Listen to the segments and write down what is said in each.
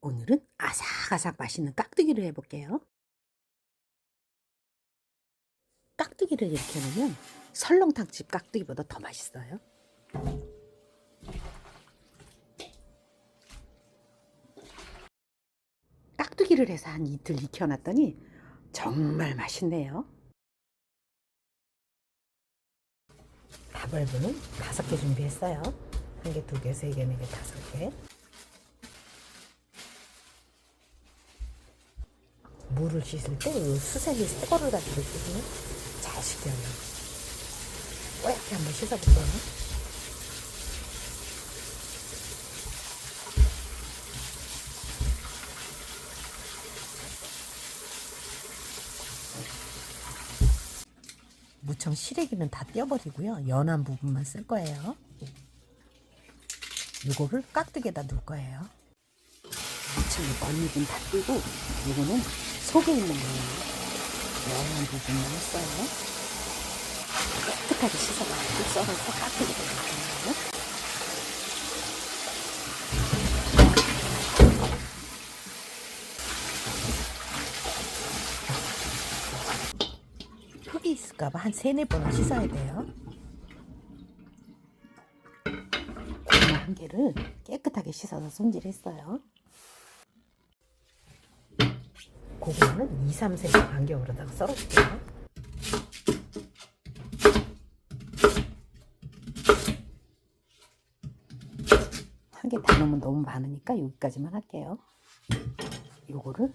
오늘은 아삭아삭 맛있는 깍두기를 해볼게요. 깍두기를 이렇게 놓으면 설렁탕집 깍두기보다 더 맛있어요. 깍두기를 해서 한 이틀 익혀놨더니 정말 맛있네요. 다벌브는 다섯 개 준비했어요. 한 개, 두 개, 세 개, 네 개, 다섯 개. 물을 씻을 때 이 수세미 새 거를 가지고 있거든요. 잘 씻겨요. 뽀얗게 한번 씻어볼게요. 무청 시래기는 다 떼어버리고요. 연한 부분만 쓸 거예요. 이거를 깍두기에다 넣을 거예요. 무청 이 먼잎은 다 떼고 이거는 속에 있는. 연한 부분만 했어요. 깨끗하게 씻어가지고 썰어서 넣을 거예요. 흙이 있을까봐 한 세네 번은 씻어야 돼요. 고구마 한 개를 깨끗하게 씻어서 손질했어요. 고구마는 2, 3cm 간격으로다가 썰어줄게요. 한 개 다 넣으면 너무 많으니까 여기까지만 할게요. 요거를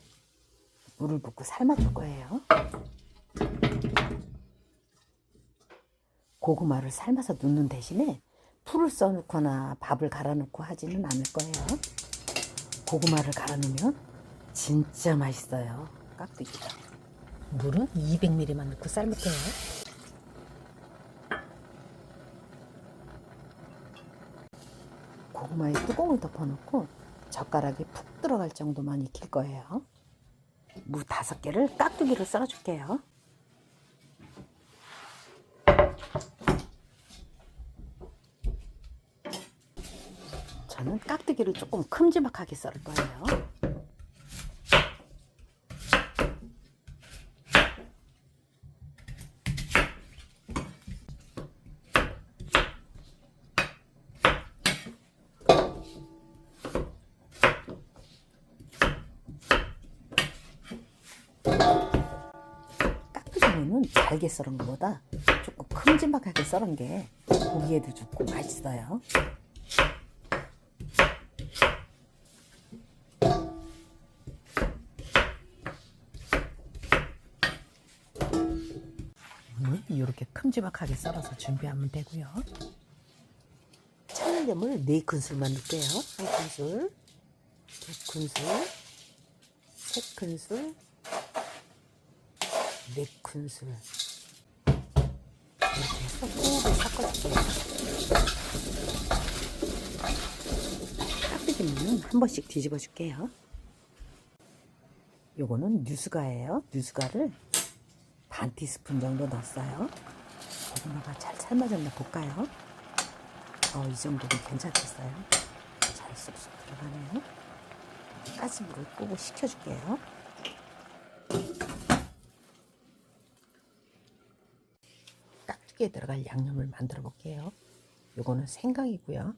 물을 붓고 삶아줄 거예요. 고구마를 삶아서 넣는 대신에 풀을 써놓거나 밥을 갈아놓고 하지는 않을 거예요. 고구마를 갈아놓으면 진짜 맛있어요. 깍두기가. 물은 200ml만 넣고 삶을게요. 고구마에 뚜껑을 덮어놓고 젓가락이 푹 들어갈 정도만 익힐 거예요. 무 다섯 개를 깍두기로 썰어줄게요. 저는 깍두기를 조금 큼지막하게 썰을 거예요. 깍두기는 잘게 썰은 것보다 조금 큼지막하게 썰은 게 고기에도 좋고 맛있어요. 물 이렇게 큼지막하게 썰어서 준비하면 되고요. 참기름을 네 큰술만 넣을게요. 한 큰술, 두 큰술, 세 큰술, 네 큰술. 이렇게 해서 꾹 섞어줄게요. 깍두기는 한 번씩 뒤집어 줄게요. 요거는 뉴스가예요. 뉴스가를 반 티스푼 정도 넣었어요. 고구마가 잘 삶아졌나 볼까요? 어, 이 정도면 괜찮겠어요. 잘 쑥쑥 들어가네요. 가스불을 끄고 식혀줄게요. 깍두기에 들어갈 양념을 만들어 볼게요. 요거는 생강이고요.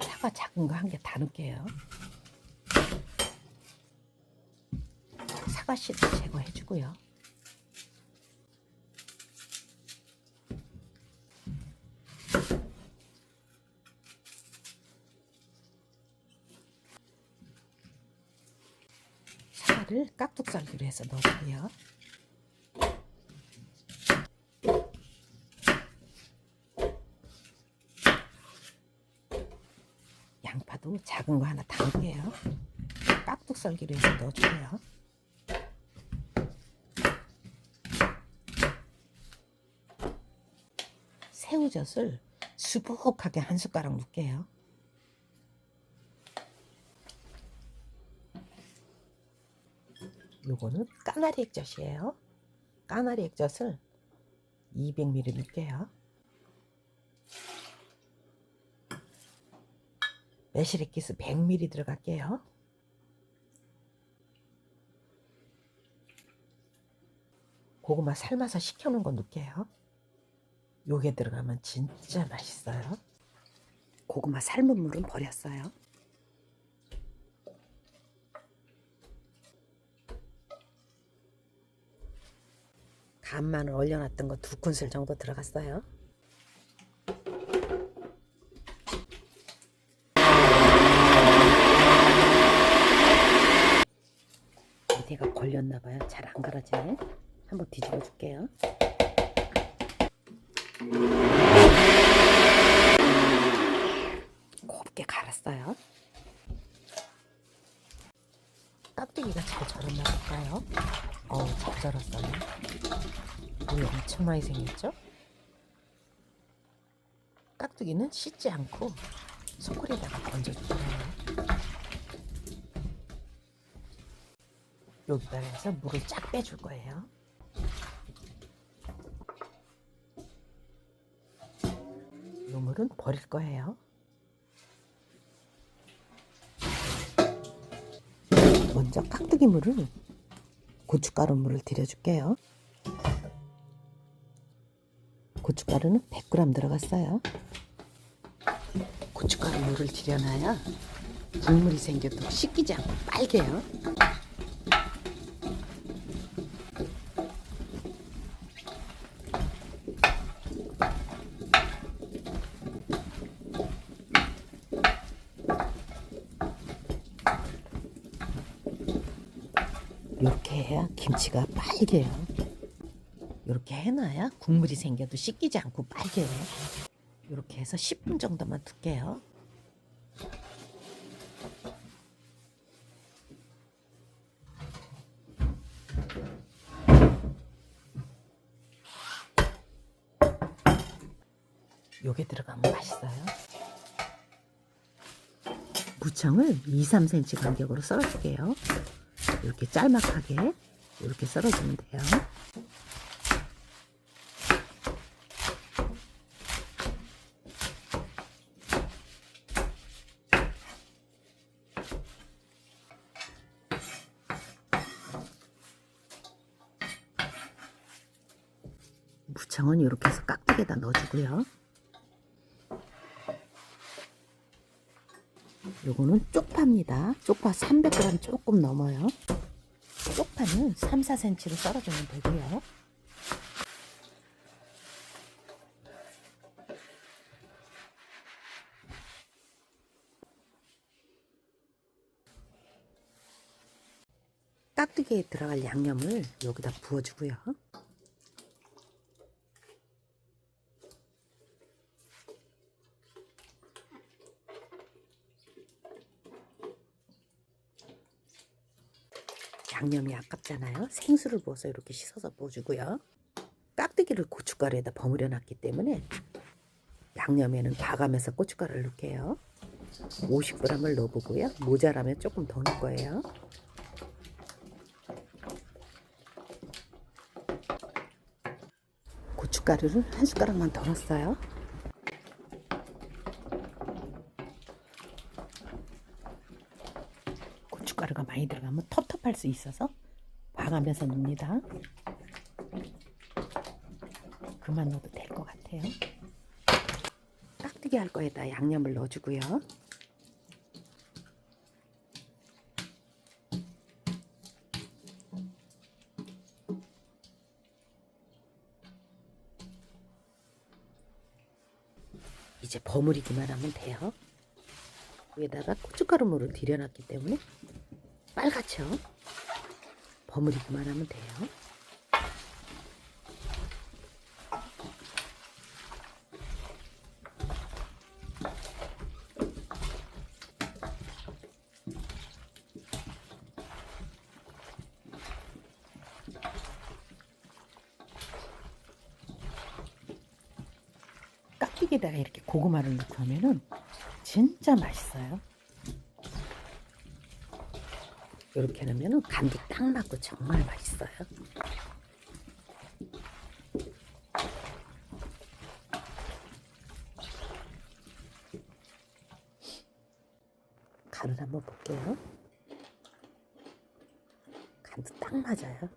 사과 작은 거 한 개 다 넣을게요. 사과 씨를 제거해 주고요. 사과를 깍둑썰기로 해서 넣어주고요. 양파도 작은 거 하나 담을게요. 깍둑 썰기로 해서 넣어주고요. 새우젓을 수북하게 한 숟가락 넣을게요. 요거는 까나리 액젓이에요. 까나리 액젓을 200ml 넣을게요. 매실액기스 100ml 들어갈게요. 고구마 삶아서 식혀놓은 거 넣을게요. 요게 들어가면 진짜 맛있어요. 고구마 삶은 물은 버렸어요. 간마늘 얼려놨던 거 두 큰술 정도 들어갔어요. 밑에가 걸렸나봐요. 잘 안 갈아지네. 한번 뒤집어 줄게요. 곱게 갈았어요. 깍두기가 잘 절었나 볼까요? 어우, 잘 절었어요. 물이 엄청 많이 생겼죠? 깍두기는 씻지 않고 소쿠리에다가 건져줄게요. 여기다가 해서 물을 쫙 빼줄 거예요. 이 물은 버릴 거예요. 먼저 깍두기 물을 고춧가루 물을 들여줄게요. 고춧가루는 100g 들어갔어요. 고춧가루 물을 들여놔야 국물이 생겨도 씻기지 않고 빨개요. 해야 김치가 빨개요. 이렇게 해놔야 국물이 생겨도 씻기지 않고 빨개요. 이렇게 해서 10분 정도만 둘게요. 요게 들어가면 맛있어요. 무청을 2, 3cm 간격으로 썰어줄게요. 이렇게 짤막하게 이렇게 썰어주면 돼요. 무청은 이렇게 해서 깍두기에다 넣어주고요. 요거는 쪽파입니다. 쪽파 300g 조금 넘어요. 쪽파는 3, 4cm로 썰어주면 되고요. 깍두기에 들어갈 양념을 여기다 부어주고요. 양념이 아깝잖아요. 생수를 부어서 이렇게 씻어서 부어주고요. 깍두기를 고춧가루에다 버무려 놨기 때문에 양념에는 봐가면서 고춧가루를 넣을게요. 50g을 넣어보고요. 모자라면 조금 더 넣을 거예요. 고춧가루를 한 숟가락만 더 넣었어요. 고춧가루가 들어가면 텁텁할 수 있어서 봐가면서 넣습니다. 그만 넣어도 될 것 같아요. 깍두기 할 거에다 양념을 넣어주고요. 이제 버무리기만 하면 돼요. 위에다가 고춧가루 물을 들여놨기 때문에 빨갛죠? 버무리기만 하면 돼요. 깍두기에다가 이렇게 고구마를 넣고 하면은 진짜 맛있어요. 이렇게 하면은 간도 딱 맞고 정말 맛있어요. 간을 한번 볼게요. 간도 딱 맞아요.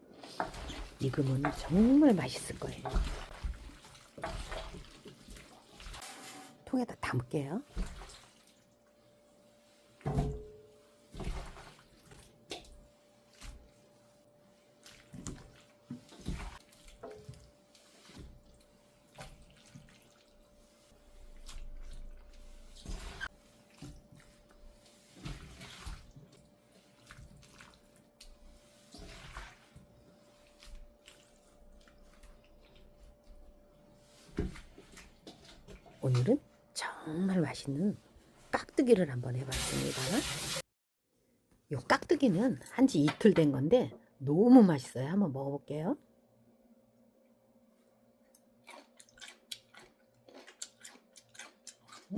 익으면 정말 맛있을 거예요. 통에다 담을게요. 오늘은 정말 맛있는 깍두기를 한번 해봤습니다. 요 깍두기는 한 지 이틀 된 건데 너무 맛있어요. 한번 먹어볼게요.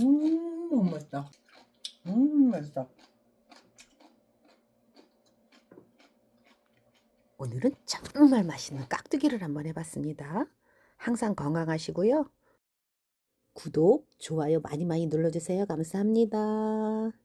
음, 너무 맛있다. 음, 맛있다. 오늘은 정말 맛있는 깍두기를 한번 해봤습니다. 항상 건강하시고요. 구독, 좋아요 많이 많이 눌러주세요. 감사합니다.